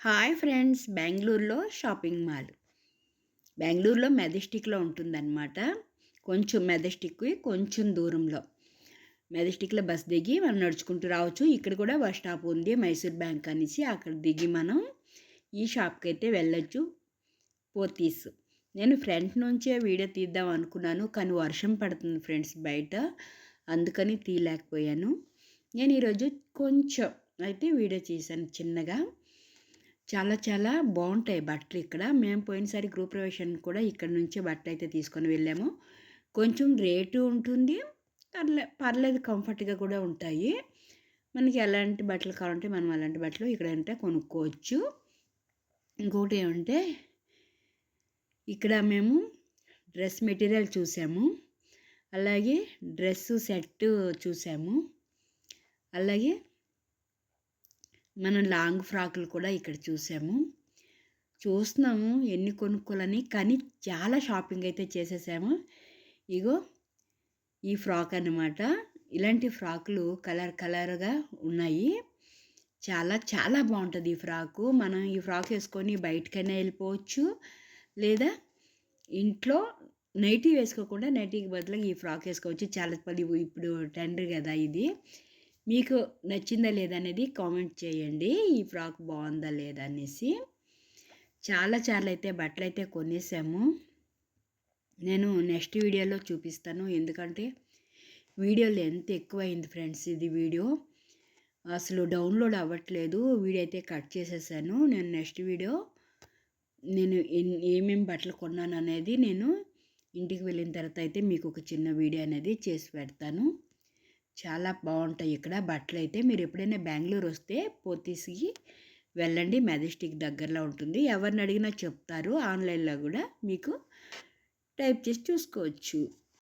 Hi friends. బెంగళూరులో shopping mall. బెంగళూరులో మెజెస్టిక్లో ఉంటుందన్నమాట. కొంచెం మెజెస్టిక్ కొంచెం దూరంలో. మెజెస్టిక్లో బస్ దిగి మనం నడుచుకుంటూ రావచ్చు. ఇక్కడ కూడా బస్ స్టాప్ ఉంది. మైసూర్ బ్యాంక్ అనేసి అక్కడ దిగి మనం ఈ షాప్కి అయితే వెళ్ళొచ్చు. పోతీస్. నేను ఫ్రంట్ నుంచే వీడియో తీద్దాం అనుకున్నాను. కానీ వర్షం పడుతుంది ఫ్రెండ్స్ బయట. అందుకని తీయలేకపోయాను. నేను ఈరోజు కొంచెం అయితే వీడియో చేశాను చిన్నగా. చాలా చాలా బాగుంటాయి బట్టలు ఇక్కడ. మేము పోయినసారి గ్రూప్ ప్రవేశం కూడా ఇక్కడ నుంచే బట్టలు అయితే తీసుకొని వెళ్ళాము. కొంచెం రేటు ఉంటుంది. పర్లే పర్లేదు కంఫర్ట్గా కూడా ఉంటాయి. మనకి ఎలాంటి బట్టలు కావాలంటే మనం అలాంటి బట్టలు ఇక్కడ అంటే కొనుక్కోవచ్చు. ఇంకొకటి ఏమంటే ఇక్కడ మేము డ్రెస్ మెటీరియల్ చూసాము. అలాగే డ్రెస్సు సెట్ చూసాము. అలాగే మనం లాంగ్ ఫ్రాకులు కూడా ఇక్కడ చూసాము. చూస్తున్నాము ఎన్ని కొనుక్కోవాలని కానీ చాలా షాపింగ్ అయితే చేసేసాము. ఇగో ఈ ఫ్రాక్ అనమాట ఇలాంటి ఫ్రాకులు కలర్ కలర్గా ఉన్నాయి. చాలా చాలా బాగుంటుంది ఈ ఫ్రాకు. మనం ఈ ఫ్రాక్ వేసుకొని బయటకైనా వెళ్ళిపోవచ్చు. లేదా ఇంట్లో నైటీ వేసుకోకుండా నైటీకి బదులుగా ఈ ఫ్రాక్ వేసుకోవచ్చు. చాలా పది ఇప్పుడు టెండర్ కదా ఇది. మీకు నచ్చిందా లేదా అనేది కామెంట్ చేయండి. ఈ ఫ్రాక్ బాగుందా లేదా అనేసి. చాలా చాలా అయితే బట్టలు అయితే కొనేసాము. నేను నెక్స్ట్ వీడియోలో చూపిస్తాను. ఎందుకంటే వీడియోలో ఎంత ఎక్కువైంది ఫ్రెండ్స్ ఇది వీడియో. అసలు డౌన్లోడ్ అవ్వట్లేదు. వీడియో అయితే కట్ చేసేసాను. నేను నెక్స్ట్ వీడియో నేను ఏమేమి బట్టలు కొన్నాను అనేది నేను ఇంటికి వెళ్ళిన తర్వాత అయితే మీకు ఒక చిన్న వీడియో అనేది చేసి పెడతాను. చాలా బాగుంటాయి ఇక్కడ బట్టలు అయితే. మీరు ఎప్పుడైనా బెంగళూరు వస్తే పోతీస్కి వెళ్ళండి. మెజెస్టిక్ దగ్గరలో ఉంటుంది. ఎవరిని అడిగినా చెప్తారు. ఆన్లైన్లో కూడా మీకు టైప్ చేసి చూసుకోవచ్చు.